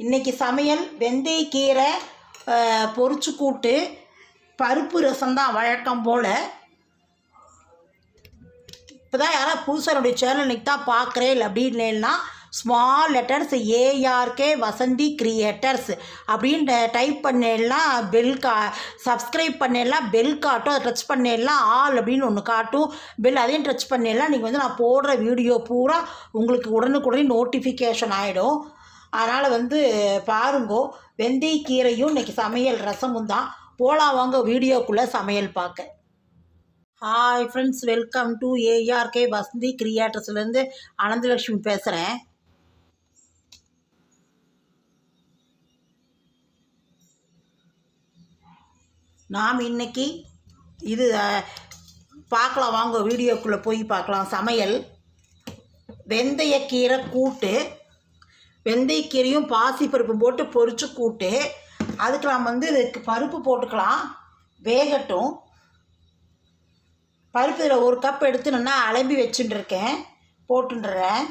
இன்னைக்கு சமையல் வெந்தயக்கீரை அஹ், பொரிச்சு கூட்டு பருப்பு ரசம் தான் வழக்கம் போல். இப்போ தான் யாராவது புதுசாக என்னுடைய சேனல் இன்றைக்கி தான் பார்க்குறேன் அப்படின்னா small letters ARK Vasanthi creators அப்படின்னு டைப் பண்ணிடலாம். பெல் கா சப்ஸ்கிரைப் பண்ணிடலாம். பெல் காட்டும். அதை டச் பண்ணிடலாம். ஆல் அப்படின்னு ஒன்று காட்டும். பெல் அதையும் டச் பண்ணிடலாம். நீங்கள் வந்து நான் போடுற வீடியோ பூரா உங்களுக்கு உடனுக்குடனே நோட்டிஃபிகேஷன் ஆகிடும் அதனால் வந்து பாருங்கோ வெந்தயக்கீரையும் இன்னைக்கு சமையல் ரசமும் தான். போகலாம் வாங்க வீடியோக்குள்ளே சமையல் பார்க்க. Hi friends welcome to ARK Vasanthi கிரியேட்டர்ஸ்லேருந்து Ananthalakshmi பேசுகிறேன் நாம் இன்னைக்கு இது பார்க்கலாம் வாங்க வீடியோக்குள்ளே போய் பார்க்கலாம் சமையல். வெந்தயக்கீரை கூட்டு. வெந்தயக்கீரையும் பாசிப்பருப்பும் போட்டு பொரிச்சு கூட்டு அதுக்கு நாம் வந்து இதுக்கு பருப்பு போட்டுக்கலாம். வேகட்டும். பருப்பு இதில் ஒரு கப் எடுத்து நான் அலம்பி வச்சுட்டுருக்கேன். போட்டுன்றேன்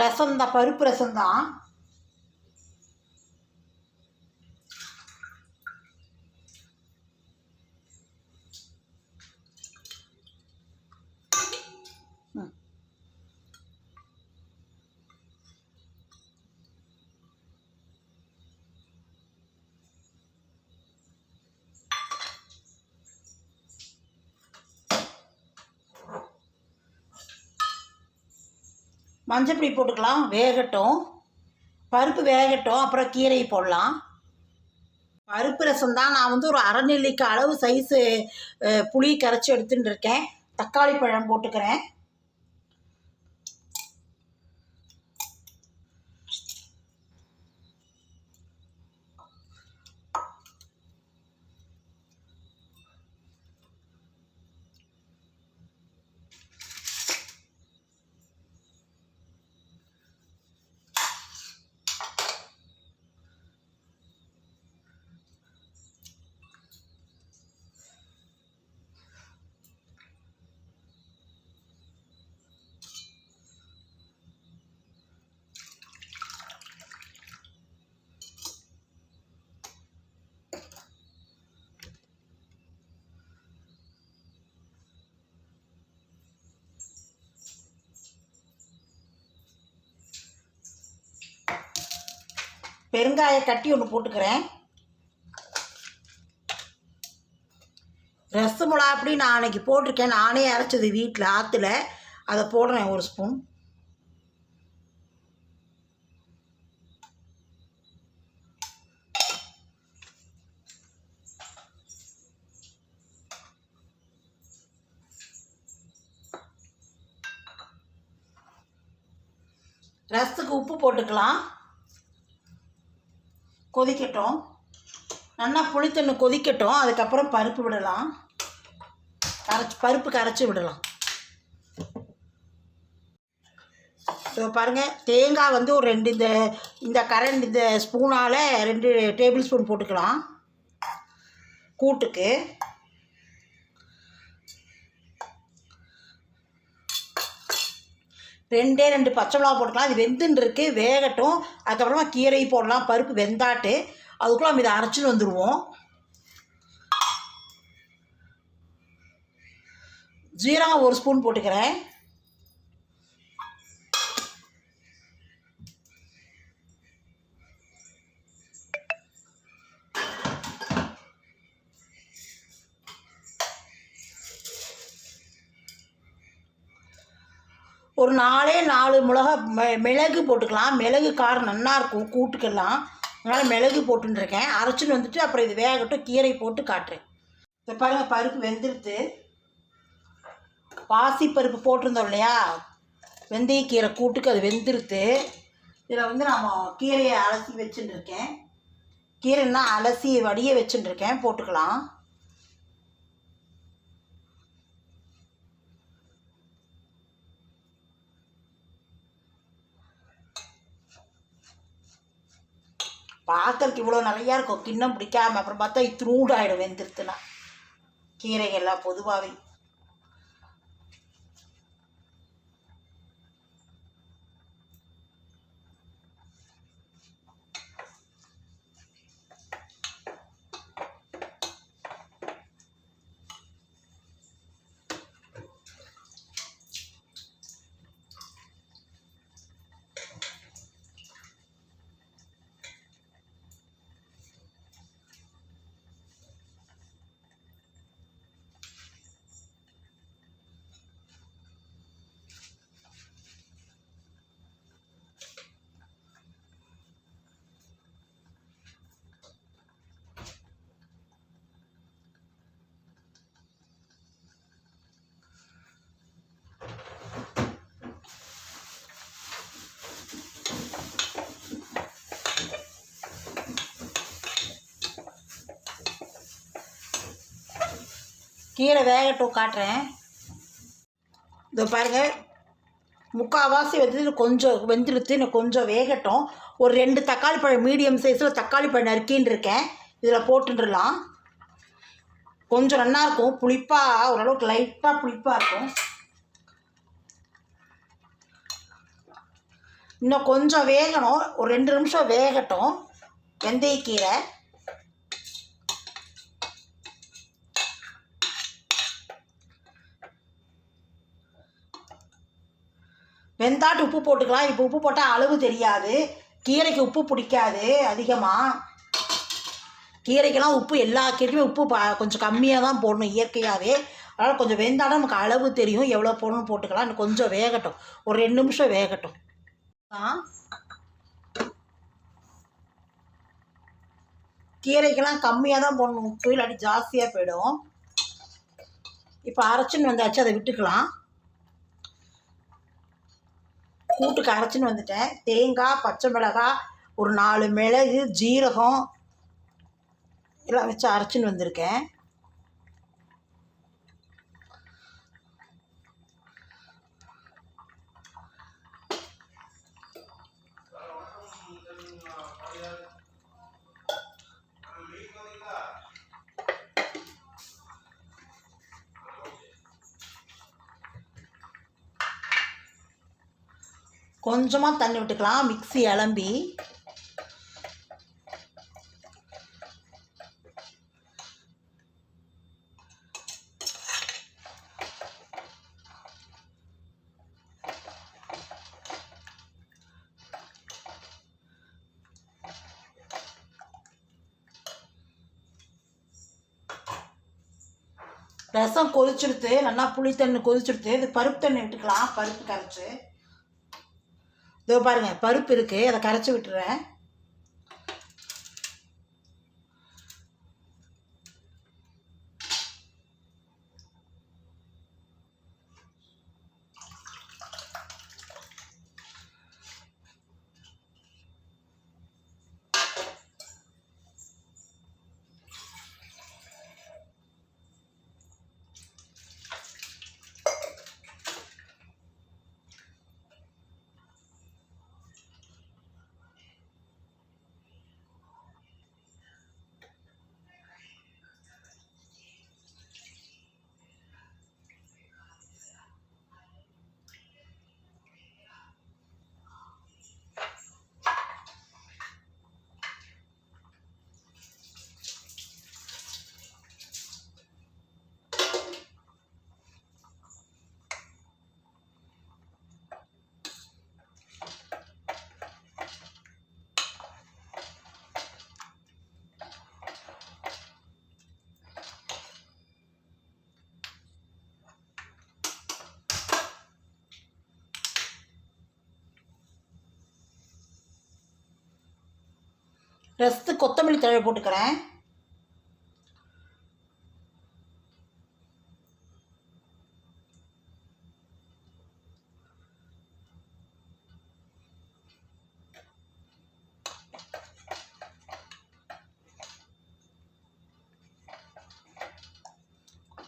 ரசம் தான் பருப்பு ரசம் தான். மஞ்சப்பொடி போட்டுக்கலாம் வேகட்டும். பருப்பு வேகட்டும் அப்புறம் கீரை போடலாம். பருப்பு ரசம் தான் நான் வந்து ஒரு அரை நெல்லிக்கு அளவு சைஸு புளி கரைச்சி எடுத்துட்டு இருக்கேன். தக்காளி பழம் போட்டுக்கிறேன். பெருங்காய கட்டி ஒன்று போட்டுக்கிறேன். ரசமுளா அப்படி நான் அன்னைக்கு போட்டிருக்கேன். நானே அரைச்சது வீட்டில் ஆற்றுல அதை போடுறேன் ஒரு ஸ்பூன். ரசத்துக்கு உப்பு போட்டுக்கலாம். கொதிக்கட்டும். நல்லா புளித்தண்ணி கொதிக்கட்டும். அதுக்கப்புறம் பருப்பு விடலாம். கரைச்சி பருப்பு கரைச்சி விடலாம். ஸோ பாருங்கள் தேங்காய் வந்து ஒரு ரெண்டு இந்த இந்த கரண்ட் இந்த ஸ்பூனால் ரெண்டு டேபிள் ஸ்பூன் போட்டுக்கலாம். கூட்டுக்கு. ரெண்டே ரெண்டு பச்சை மிளகா போட்டுக்கலாம். அது வெந்துன்னு இருக்கு வேகட்டும். அதுக்கப்புறமா கீரை போடலாம் பருப்பு வெந்தாட்டு. அதுக்குள்ள நம்ம இதை அரைச்சிட்டு வந்துடுவோம் ஜீரகம் ஒரு ஸ்பூன் போட்டுக்கிறேன். ஒரு நாலே நாலு மிளகா மிளகு போட்டுக்கலாம். மிளகு காரம் நல்லா இருக்கும் கூட்டுக்கெல்லாம். அதனால் மிளகு போட்டுருக்கேன் அரைச்சின்னு வந்துட்டு அப்புறம் இது வேகட்டும் கீரை போட்டு காட்டுறேன். இப்போ பாருங்கள் பருப்பு வெந்துடுது பாசிப்பருப்பு போட்டிருந்தோம் இல்லையா? வெந்தயக்கீரை கூட்டுக்கு அது வெந்துருத்து இதில் வந்து நம்ம கீரையை அலசி வச்சுட்டுருக்கேன் கீரைன்னா அலசி வடிய வச்சுட்டுருக்கேன் போட்டுக்கலாம். பார்க்கறதுக்கு இவ்வளோ நிறையா இருக்கும். கிண்ணம் பிடிக்காம அப்புறம் பார்த்தா இத்தினூடாயிடும் வெந்திருத்துனா. கீரைகள்லாம் பொதுவாகவே கீரை வேகட்டும் காட்டுறேன். இதோ பாருங்க. முக்கால்வாசி வந்து கொஞ்சம் வெந்துடுத்து இன்னும் கொஞ்சம் வேகட்டும். ஒரு ரெண்டு தக்காளி பழம் மீடியம் சைஸில் தக்காளி பழம் நறுக்கின்னு இருக்கேன் இதில் போட்டுடலாம் கொஞ்சம் நல்லா இருக்கும். புளிப்பாக ஓரளவுக்கு லைட்டாக புளிப்பாக இருக்கும். இன்னும் கொஞ்சம் வேகணும். ஒரு ரெண்டு நிமிஷம் வேகட்டும். வெந்தயக்கீரை. வெந்தாட்டு உப்பு போட்டுக்கலாம். இப்போ உப்பு போட்டால் அளவு தெரியாது. கீரைக்கு உப்பு பிடிக்காது அதிகமாக கீரைக்கெல்லாம் உப்பு எல்லா கீரைக்குமே உப்பு ப கொஞ்சம் கம்மியாக தான் போடணும் இயற்கையாகவே அதனால் கொஞ்சம் வெந்தாடம் நமக்கு அளவு தெரியும். எவ்வளோ போடணும்னு போட்டுக்கலாம். இன்னும் கொஞ்சம் வேகட்டும். ஒரு ரெண்டு நிமிஷம் வேகட்டும். ஆ. கீரைக்கெல்லாம் கம்மியாக தான் போடணும். உப்பு இல்லாட்டி ஜாஸ்தியாக போயிடும். இப்போ அரைச்சின்னு வந்தாச்சு அதை விட்டுக்கலாம். கூட்டுக்கு அரைச்சின்னு வந்துட்டேன். தேங்காய் பச்சை மிளகாய் ஒரு நாலு மிளகு ஜீரகம் எல்லாம் வச்சு அரைச்சின்னு வந்திருக்கேன். கொஞ்சமாக தண்ணி விட்டுக்கலாம். மிக்ஸி இளம்பி ரசம் கொதிச்சுடுத்து நல்லா புளி தண்ணி கொதிச்சுடுத்து இது பருப்பு தண்ணி விட்டுக்கலாம். பருப்பு கரைச்சி. இதோ பாருங்க பருப்பு இருக்கு அதை கரைச்சி விட்டுறேன். ரசத்து கொத்தமல்லி தழை போட்டுக்கிறேன்.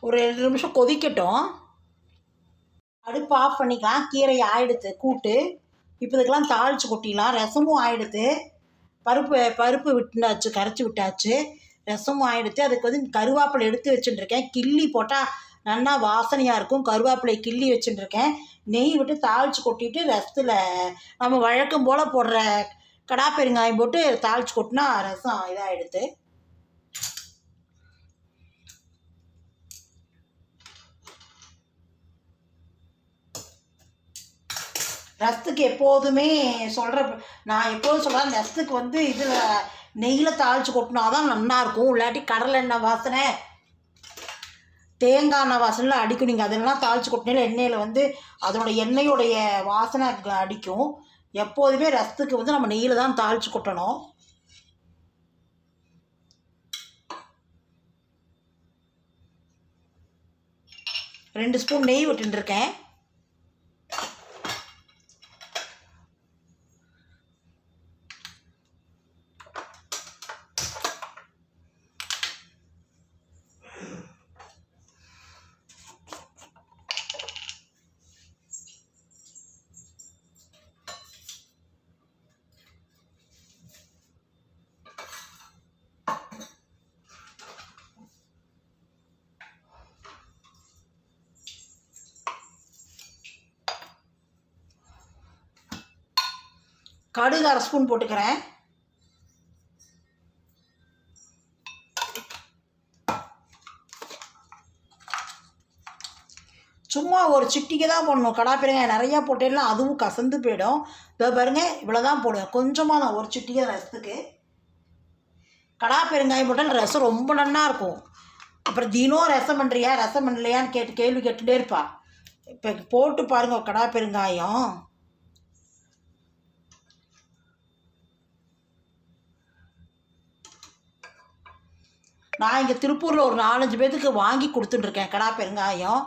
ஒரு ரெண்டு நிமிஷம் கொதிக்கட்டும். அடுப்பு ஆஃப் பண்ணிக்கலாம். கீரை ஆயிடுத்து கூட்டு. இப்போ இதுக்கெல்லாம் தாளிச்சு கொட்டிடலாம். ரசமும் ஆயிடுத்து. பருப்பு பருப்பு விட்டுனாச்சு கரைச்சி விட்டாச்சு. ரசமும் ஆயிடுச்சு. அதுக்கு வந்து கருவேப்பிலை எடுத்து வச்சுட்டுருக்கேன். கிள்ளி போட்டால் நல்லா வாசனையாக இருக்கும். கருவேப்பிலை கிள்ளி வச்சுட்டுருக்கேன். நெய் விட்டு தாளித்து கொட்டிட்டு ரசத்தில் நம்ம வழக்கம் போல் போடுற கடா பெருங்காயம் போட்டு தாளித்து கொட்டினா ரசம் இதாகிடுது ரசத்துக்கு எப்போதுமே சொல்கிற நான் எப்போதும் சொல்கிறேன் ரசத்துக்கு வந்து இதில் நெய்யில் தாளித்து கொட்டினா தான் நல்லாயிருக்கும் இல்லாட்டி கடலை எண்ணெய் வாசனை தேங்காய் எண்ணெய் வாசனையில் அடிக்கும். நீங்கள் அதெல்லாம் தாளித்து கொட்டினால எண்ணெயில் வந்து அதோட எண்ணெயோடைய வாசனை அடிக்கும். எப்போதுமே ரசத்துக்கு வந்து நம்ம நெய்யில் தான் தாளித்து கொட்டணும். ரெண்டு ஸ்பூன் நெய் விட்டுருக்கேன் கடுகு அரை ஸ்பூன் போட்டுக்கிறேன். சும்மா ஒரு சிட்டிக்கு தான் போடணும். கடா நிறையா போட்டேன்னா அதுவும் கசந்து போயிடும். இதை பாருங்க இவ்வளோ தான் போடுவேன். கொஞ்சமாக தான் ஒரு சிட்டிகை ரசத்துக்கு. கடா பெருங்காயம் போட்டால் ரசம் ரொம்ப நன்னா இருக்கும். அப்புறம் தினம் ரசம் பண்ணுறியா ரசம் பண்ணலையான்னு கேட்டு கேள்வி கேட்டுகிட்டே இருப்பா. இப்போ போட்டு பாருங்க கடா பெருங்காயம். நான் இங்கே திருப்பூரில் ஒரு நாலஞ்சு பேர்த்துக்கு வாங்கி கொடுத்துட்டுருக்கேன். கடா பெருங்காயம்.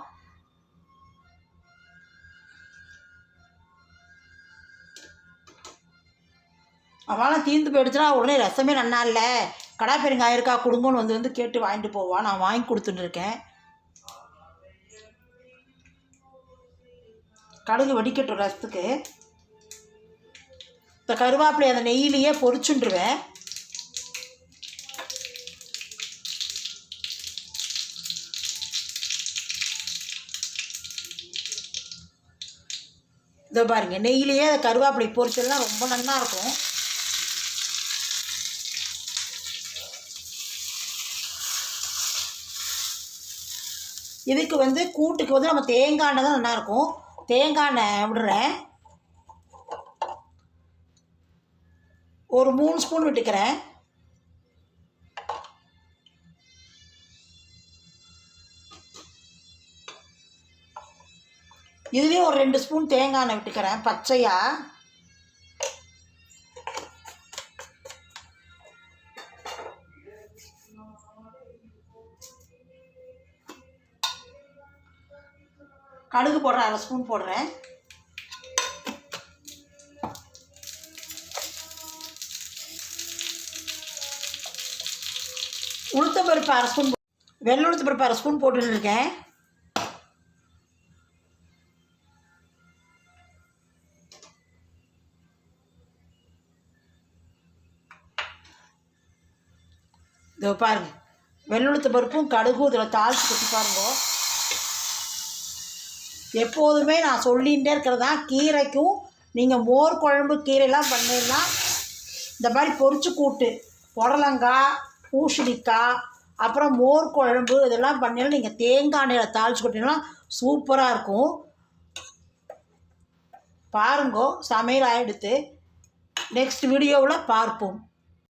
அவெல்லாம் தீர்ந்து போயிடுச்சுன்னா உடனே ரசமே நல்லா இல்லை. கடா பெருங்காயம் இருக்கா கொடுங்கன்னு வந்து வந்து கேட்டு வாங்கிட்டு போவான் நான் வாங்கி கொடுத்துட்டு இருக்கேன் கடுகு வடிக்கட்டும் ரசத்துக்கு. இப்போ கருவேப்பிலை அந்த நெய்யிலேயே பொறிச்சுட்டுருவேன் இதோ பாருங்க நெய்யிலேயே கருவேப்பிலை பொரிச்செல்லாம் ரொம்ப நல்லா இருக்கும். இதுக்கு வந்து கூட்டுக்கு வந்து நம்ம தேங்காய் எண்ணெய் தான் நல்லாயிருக்கும் தேங்காய் எண்ணெய் விடுறேன். ஒரு மூணு ஸ்பூன் விட்டுக்கிறேன். இதுலேயும் ஒரு ரெண்டு ஸ்பூன் தேங்காய் எண்ணெய் விட்டுக்கிறேன். பச்சையாக கடுகு போடுறேன் அரை ஸ்பூன் போடுறேன். உளுத்தம் பருப்பு அரை ஸ்பூன் வெள்ளை உளுத்த பருப்பு அரை ஸ்பூன் போட்டுருக்கேன் இதோ பாருங்க. வெள்ளுளுத்த பருப்பும் கடுகும் இதில் தாளித்து கொட்டி பாருங்க. எப்போதுமே நான் சொல்லிகிட்டே இருக்கிறது தான். கீரைக்கும் நீங்கள் மோர் குழம்பு கீரைலாம் பண்ணிடலாம் இந்த மாதிரி பொரிச்சு கூட்டு. புடலங்காய் பூசணிக்காய் அப்புறம் மோர் குழம்பு இதெல்லாம் பண்ணிடலாம் நீங்கள் தேங்காய் எண்ணெயில் தாளித்து கொட்டினா சூப்பராக இருக்கும். பாருங்கோ சமையல் ஆகிடுத்து நெக்ஸ்ட் வீடியோவில் பார்ப்போம்.